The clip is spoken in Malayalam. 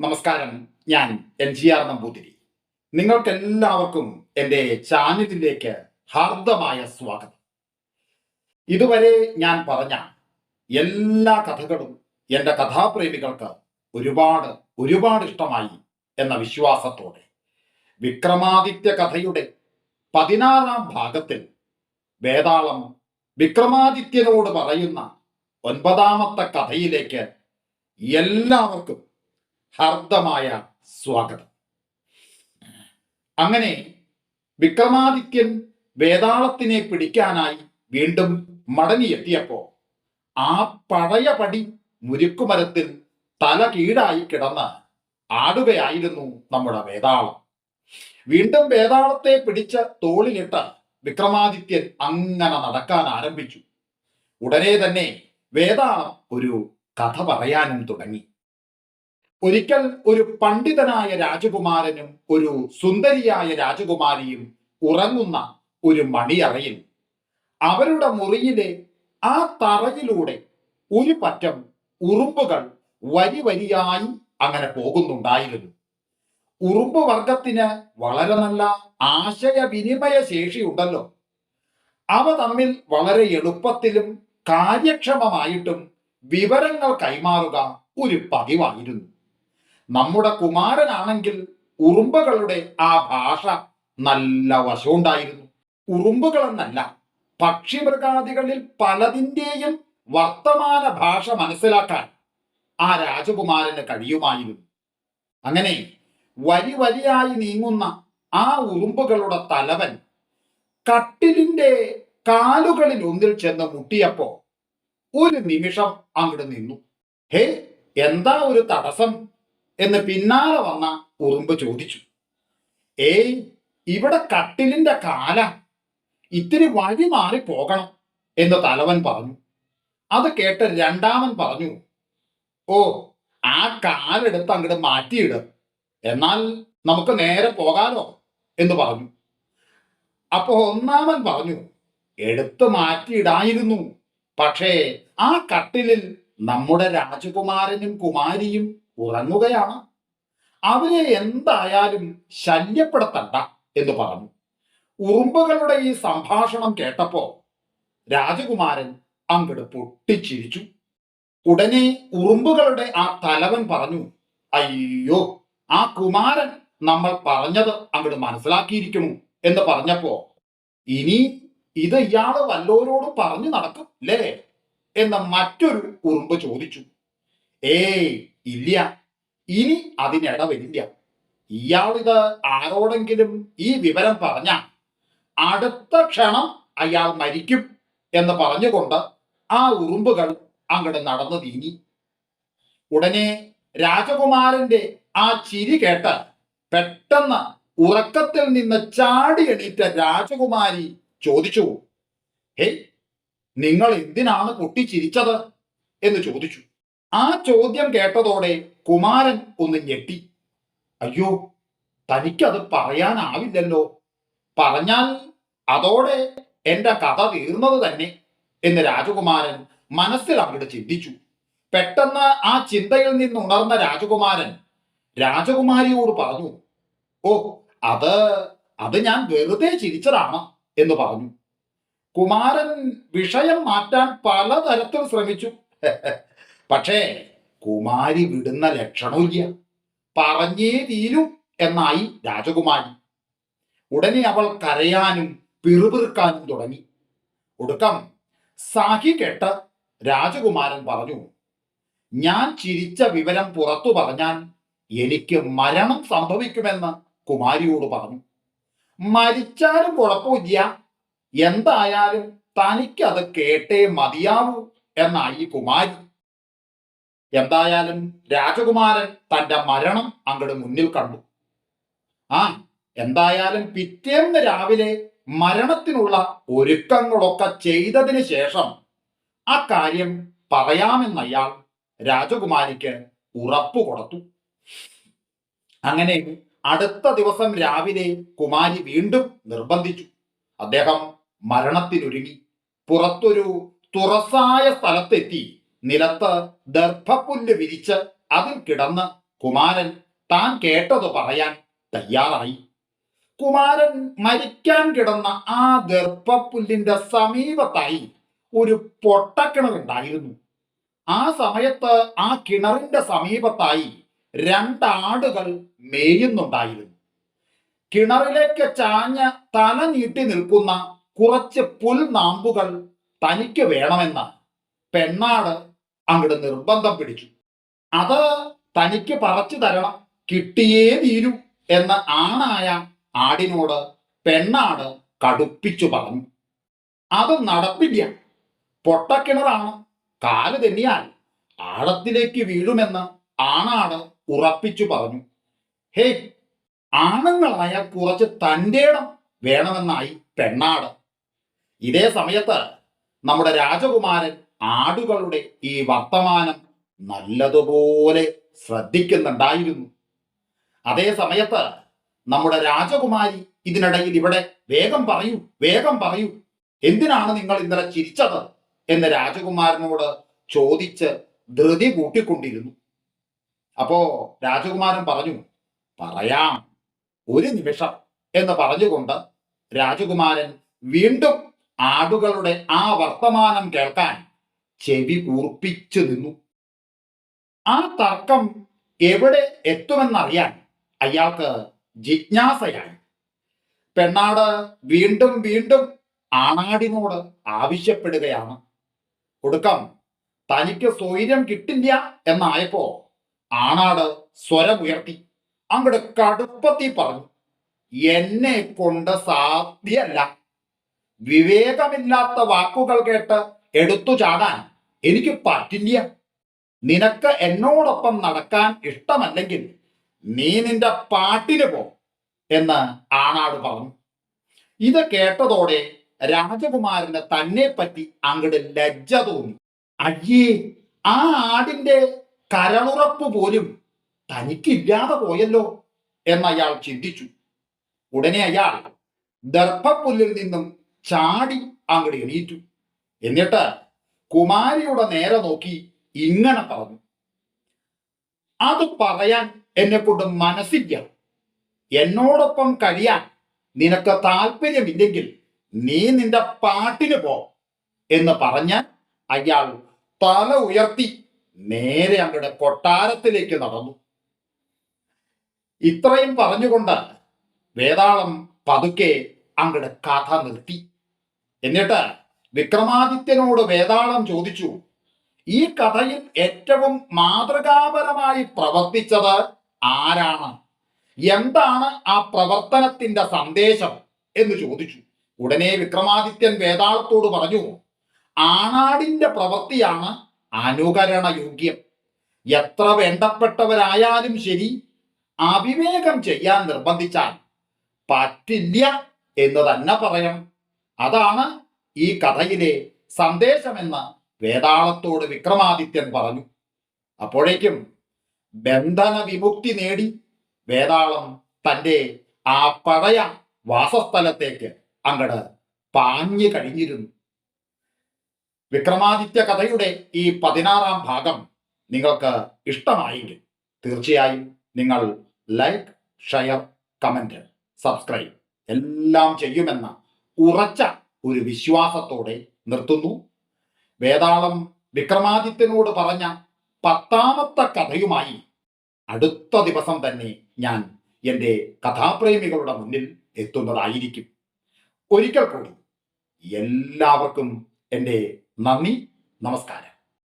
നമസ്കാരം. ഞാൻ എൻ ജി ആർ നമ്പൂതിരി. നിങ്ങൾക്കെല്ലാവർക്കും എന്റെ ചാനലിലേക്ക് ഹാർദമായ സ്വാഗതം. ഇതുവരെ ഞാൻ പറഞ്ഞ എല്ലാ കഥകളും എന്റെ കഥാപ്രേമികൾക്ക് ഒരുപാട് ഒരുപാട് ഇഷ്ടമായി എന്ന വിശ്വാസത്തോടെ വിക്രമാദിത്യ കഥയുടെ പതിനാറാം ഭാഗത്തിൽ വേതാളം വിക്രമാദിത്യനോട് പറയുന്ന ഒൻപതാമത്തെ കഥയിലേക്ക് എല്ലാവർക്കും ഹാർദമായ സ്വാഗതം. അങ്ങനെ വിക്രമാദിത്യൻ വേതാളത്തിനെ പിടിക്കാനായി വീണ്ടും മടങ്ങിയെത്തിയപ്പോ ആ പഴയ പടി മുരുക്കുമരത്തിൽ തല കീഴായി കിടന്ന് ആടുകയായിരുന്നു നമ്മുടെ വേതാളം വീണ്ടും വേതാളത്തെ പിടിച്ച് തോളിലിട്ട് വിക്രമാദിത്യൻ അങ്ങനെ നടക്കാൻ ആരംഭിച്ചു. ഉടനെ തന്നെ വേതാളം ഒരു കഥ പറയാനും തുടങ്ങി. ഒരിക്കൽ ഒരു പണ്ഡിതനായ രാജകുമാരനും ഒരു സുന്ദരിയായ രാജകുമാരിയും ഉറങ്ങുന്ന ഒരു മണിയറയിൽ അവരുടെ മുറിയിലെ ആ തറയിലൂടെ ഒരു പറ്റം ഉറുമ്പുകൾ വരി വരിയായി അങ്ങനെ പോകുന്നുണ്ടായിരുന്നു. ഉറുമ്പ് വർഗത്തിന് വളരെ നല്ല ആശയവിനിമയ ശേഷിയുണ്ടല്ലോ അവ തമ്മിൽ വളരെ എളുപ്പത്തിലും കാര്യക്ഷമമായിട്ടും വിവരങ്ങൾ കൈമാറുക ഒരു പതിവായിരുന്നു. നമ്മുടെ കുമാരനാണെങ്കിൽ ഉറുമ്പുകളുടെ ആ ഭാഷ നല്ല വശമുണ്ടായിരുന്നു. ഉറുമ്പുകളെന്നല്ല പക്ഷിമൃഗാദികളിൽ പലതിന്റെയും വർത്തമാന ഭാഷ മനസ്സിലാക്കാൻ ആ രാജകുമാരന് കഴിയുമായിരുന്നു. അങ്ങനെ വരി വരിയായി നീങ്ങുന്ന ആ ഉറുമ്പുകളുടെ തലവൻ കട്ടിലിന്റെ കാലുകളിൽ ഒന്നിൽ ചെന്ന് മുട്ടിയപ്പോ ഒരു നിമിഷം അങ്ങോട്ട് നിന്നു. ഹേ എന്താ ഒരു തടസ്സം? എന്ന് പിന്നാലെ വന്ന ഉറുമ്പ് ചോദിച്ചു. ഏയ് ഇവിടെ കട്ടിലിന്റെ കാല. ഇത്തിരി വഴി മാറി പോകണം എന്ന് തലവൻ പറഞ്ഞു. അത് കേട്ട് രണ്ടാമൻ പറഞ്ഞു ഓ ആ കാലെടുത്ത് അങ്ങോട്ട് മാറ്റിയിട്. എന്നാൽ നമുക്ക് നേരെ പോകാലോ എന്ന് പറഞ്ഞു. അപ്പോ ഒന്നാമൻ പറഞ്ഞു എടുത്ത് മാറ്റിയിടായിരുന്നു. പക്ഷേ ആ കട്ടിലിൽ നമ്മുടെ രാജകുമാരനും കുമാരിയും ഉറങ്ങുകയാണ്. അവരെ എന്തായാലും ശല്യപ്പെടുത്തണ്ട എന്ന് പറഞ്ഞു. ഉറുമ്പുകളുടെ ഈ സംഭാഷണം കേട്ടപ്പോ രാജകുമാരൻ അങ്ങട് പൊട്ടിച്ചിരിച്ചു. ഉടനെ ഉറുമ്പുകളുടെ ആ തലവൻ പറഞ്ഞു അയ്യോ ആ കുമാരൻ നമ്മൾ പറഞ്ഞത് അങ്ങട് മനസ്സിലാക്കിയിരിക്കുന്നു എന്ന് പറഞ്ഞപ്പോ ഇനി ഇത് ഇയാൾ വല്ലോരോടും പറഞ്ഞു നടക്കും അല്ലേ എന്ന് മറ്റൊരു ഉറുമ്പ് ചോദിച്ചു. ഏയ് ഇല്ല. ഇനി അതിനിട വരില്ല. ഇയാളിത് ആരോടെങ്കിലും ഈ വിവരം പറഞ്ഞ അടുത്ത ക്ഷണം അയാൾ മരിക്കും എന്ന് പറഞ്ഞുകൊണ്ട് ആ ഉറുമ്പുകൾ അങ്ങോട്ട് നടന്നു നീങ്ങി. ഉടനെ രാജകുമാരന്റെ ആ ചിരി കേട്ട് പെട്ടെന്ന് ഉറക്കത്തിൽ നിന്ന് ചാടി എണീറ്റ രാജകുമാരി ചോദിച്ചു ഹേയ് നിങ്ങൾ എന്തിനാണ് പൊട്ടിച്ചിരിച്ചത് എന്ന് ചോദിച്ചു. ആ ചോദ്യം കേട്ടതോടെ കുമാരൻ ഒന്ന് ഞെട്ടി. അയ്യോ തനിക്കത് പറയാനാവില്ലല്ലോ. പറഞ്ഞാൽ അതോടെ എന്റെ കഥ തീർന്നത് തന്നെ എന്ന് രാജകുമാരൻ മനസ്സിൽ അങ്ങോട്ട് ചിന്തിച്ചു. പെട്ടെന്ന് ആ ചിന്തയിൽ നിന്ന് ഉണർന്ന രാജകുമാരൻ രാജകുമാരിയോട് പറഞ്ഞു ഓ അത് അത് ഞാൻ വെറുതെ ചിരിച്ചതാണ് എന്ന് പറഞ്ഞു. കുമാരൻ വിഷയം മാറ്റാൻ പലതരത്തിൽ ശ്രമിച്ചു. പക്ഷേ കുമാരി വിടുന്ന ലക്ഷണമില്ല പറഞ്ഞേ തീരൂ എന്നായി രാജകുമാരി. ഉടനെ അവൾ കരയാനും പിറുപിറുക്കാനും തുടങ്ങി. ഒടുക്കം സാഹി കേട്ട് രാജകുമാരൻ പറഞ്ഞു ഞാൻ ചിരിച്ച വിവരം പുറത്തു പറഞ്ഞാൽ എനിക്ക് മരണം സംഭവിക്കുമെന്ന് കുമാരിയോട് പറഞ്ഞു. മരിച്ചാലും കുഴപ്പമില്ല. എന്തായാലും തനിക്കത് കേട്ടേ മതിയാവൂ എന്നായി കുമാരി എന്തായാലും രാജകുമാരൻ തന്റെ മരണം അങ്ങോട്ട് മുന്നിൽ കണ്ടു. ആ എന്തായാലും പിറ്റേന്ന് രാവിലെ മരണത്തിനുള്ള ഒരുക്കങ്ങളൊക്കെ ചെയ്തതിന് ശേഷം ആ കാര്യം പറയാമെന്ന് അയാൾ രാജകുമാരിക്ക് ഉറപ്പു കൊടുത്തു. അങ്ങനെ അടുത്ത ദിവസം രാവിലെ കുമാരി വീണ്ടും നിർബന്ധിച്ചു. അദ്ദേഹം മരണത്തിനൊരുങ്ങി. പുറത്തൊരു തുറസായ സ്ഥലത്തെത്തി. നിലത്ത് ദർഭപ്പുല്ല് വിരിച്ച് അതിൽ കിടന്ന് കുമാരൻ താൻ കേട്ടത് പറയാൻ തയ്യാറായി. കുമാരൻ മരിക്കാൻ കിടന്ന ആ ദർഭപ്പുല്ലിന്റെ സമീപത്തായി ഒരു പൊട്ടക്കിണറുണ്ടായിരുന്നു ആ സമയത്ത് ആ കിണറിന്റെ സമീപത്തായി രണ്ടാടുകൾ മേയുന്നുണ്ടായിരുന്നു. കിണറിലേക്ക് ചാഞ്ഞ് തല നീട്ടി നിൽക്കുന്ന കുറച്ച് പുൽനാമ്പുകൾ തനിക്ക് വേണമെന്ന് പെണ്ണാട് അങ്ങോട്ട് നിർബന്ധം പിടിച്ചു അത് തനിക്ക് പറിച്ചു തരണം. കിട്ടിയേ തീരൂ എന്ന് ആണായ ആടിനോട് പെണ്ണാട് കടുപ്പിച്ചു പറഞ്ഞു. അത് നടപ്പില്ല. പൊട്ടക്കിണറാണ്. കാൽ തെന്നിയാൽ ആഴത്തിലേക്ക് വീഴുമെന്ന് ആണാട് ഉറപ്പിച്ചു പറഞ്ഞു. ഹേ ആണുങ്ങളായ കുറച്ച് തന്റെ ഇടം വേണമെന്നായി പെണ്ണാട്. ഇതേ സമയത്ത് നമ്മുടെ രാജകുമാരൻ ആടുകളുടെ ഈ വർത്തമാനം നല്ലതുപോലെ ശ്രദ്ധിക്കുന്നുണ്ടായിരുന്നു. അതേ സമയത്ത് നമ്മുടെ രാജകുമാരി ഇതിനിടയിൽ ഇവിടെ വേഗം പറയൂ വേഗം പറയൂ. എന്തിനാണ് നിങ്ങൾ ഇന്നലെ ചിരിച്ചത്? എന്ന് രാജകുമാരനോട് ചോദിച്ച് ധൃതി കൂട്ടിക്കൊണ്ടിരുന്നു. അപ്പോ രാജകുമാരൻ പറഞ്ഞു പറയാം ഒരു നിമിഷം. എന്ന് പറഞ്ഞുകൊണ്ട് രാജകുമാരൻ വീണ്ടും ആടുകളുടെ ആ വർത്തമാനം കേൾക്കാൻ ചെവി കൂർപ്പിച്ചു നിന്നു. ആ തർക്കം എവിടെ എത്തുമെന്നറിയാൻ അയാൾക്ക് ജിജ്ഞാസയായി. പെണ്ണാട് വീണ്ടും വീണ്ടും ആണാടിനോട് ആവശ്യപ്പെടുകയാണ്. ഒടുക്കം തനിക്ക് സ്വൈര്യം കിട്ടില്ല എന്നായപ്പോ ആണാട് സ്വരമുയർത്തി അങ്ങോട്ട് കടുപ്പത്തി പറഞ്ഞു എന്നെ കൊണ്ട് സാധ്യല്ല. വിവേകമില്ലാത്ത വാക്കുകൾ കേട്ട് എടുത്തു ചാടാൻ എനിക്ക് പറ്റില്ല. നിനക്ക് എന്നോടൊപ്പം നടക്കാൻ ഇഷ്ടമല്ലെങ്കിൽ നീ നിന്റെ പാട്ടിന് പോ എന്ന് ആണാട് പറഞ്ഞു. ഇത് കേട്ടതോടെ രാജകുമാരന് തന്നെ പറ്റി അങ്ങട് ലജ്ജ തോന്നി. അയ്യേ ആ ആടിന്റെ കരളുറപ്പ് പോലും തനിക്കില്ലാതെ പോയല്ലോ എന്ന് അയാൾ ചിന്തിച്ചു. ഉടനെ അയാൾ ദർഭപ്പുല്ലിൽ നിന്നും ചാടി അങ്ങട് എണീറ്റു. എന്നിട്ട് കുമാരിയുടെ നേരെ നോക്കി ഇങ്ങനെ പറഞ്ഞു. അത് പറയാൻ എന്നെ കൊണ്ട് മനസ്സില്ല. എന്നോടൊപ്പം കഴിയാൻ നിനക്ക് താല്പര്യമില്ലെങ്കിൽ നീ നിന്റെ പാട്ടിന് പോ എന്ന് പറഞ്ഞ് അയാൾ തല ഉയർത്തി നേരെ അങ്ങയുടെ കൊട്ടാരത്തിലേക്ക് നടന്നു. ഇത്രയും പറഞ്ഞുകൊണ്ട് വേതാളം പതുക്കെ അങ്ങയുടെ കഥ നിർത്തി. എന്നിട്ട് വിക്രമാദിത്യനോട് വേതാളം ചോദിച്ചു ഈ കഥയിൽ ഏറ്റവും മാതൃകാപരമായി പ്രവർത്തിച്ചത് ആരാണ്? എന്താണ് ആ പ്രവർത്തനത്തിന്റെ സന്ദേശം? എന്ന് ചോദിച്ചു. ഉടനെ വിക്രമാദിത്യൻ വേതാളത്തോട് പറഞ്ഞു ആണാടിന്റെ പ്രവൃത്തിയാണ് അനുകരണ യോഗ്യം എത്ര വേണ്ടപ്പെട്ടവരായാലും ശരി അവിവേകം ചെയ്യാൻ നിർബന്ധിച്ചാൽ പറ്റില്ല എന്ന് തന്നെ പറയണം. അതാണ് ഈ കഥയിലെ സന്ദേശമെന്ന് വേതാളത്തോട് വിക്രമാദിത്യൻ പറഞ്ഞു. അപ്പോഴേക്കും ബന്ധന വിമുക്തി നേടി. വേതാളം തന്റെ ആ പഴയ വാസസ്ഥലത്തേക്ക് അങ്ങട് പാഞ്ഞു കഴിഞ്ഞിരുന്നു. വിക്രമാദിത്യ കഥയുടെ ഈ പതിനാറാം ഭാഗം നിങ്ങൾക്ക് ഇഷ്ടമായെങ്കിൽ തീർച്ചയായും നിങ്ങൾ ലൈക്ക് ഷെയർ കമന്റ് സബ്സ്ക്രൈബ് എല്ലാം ചെയ്യുമെന്ന ഉറച്ച ഒരു വിശ്വാസത്തോടെ നിർത്തുന്നു. വേതാളം വിക്രമാദിത്യനോട് പറഞ്ഞ പത്താമത്തെ കഥയുമായി അടുത്ത ദിവസം തന്നെ ഞാൻ എന്റെ കഥാപ്രേമികളുടെ മുന്നിൽ എത്തുന്നതായിരിക്കും. ഒരിക്കൽ കൂടി എല്ലാവർക്കും എന്റെ നന്ദി നമസ്കാരം.